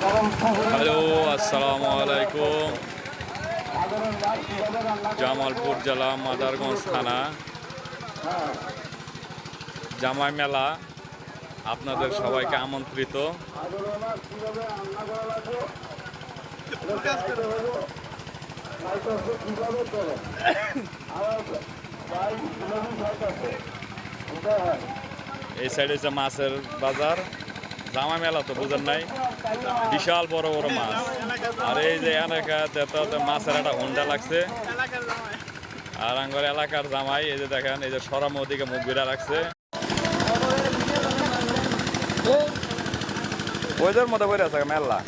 Hello, আসসালামু আলাইকুম। জামালপুর জেলা মাদারগঞ্জ থানা। জামাই মেলা আপনাদের সবাইকে আমন্ত্রিত। এই সাইডে হচ্ছে মাছের বাজার। জামা মেলা তো বুঝেন নাই? বিশাল বড় বড় মাছ। আর এই যে তো মাছের একটা হুন্ডা লাগছে। আর আঙ্গর এলাকার জামাই, এই যে দেখেন, এই যে সরাম ওদিকে মুখ বিড়া রাখছে। ওইদের মতো বই আছে মেলা।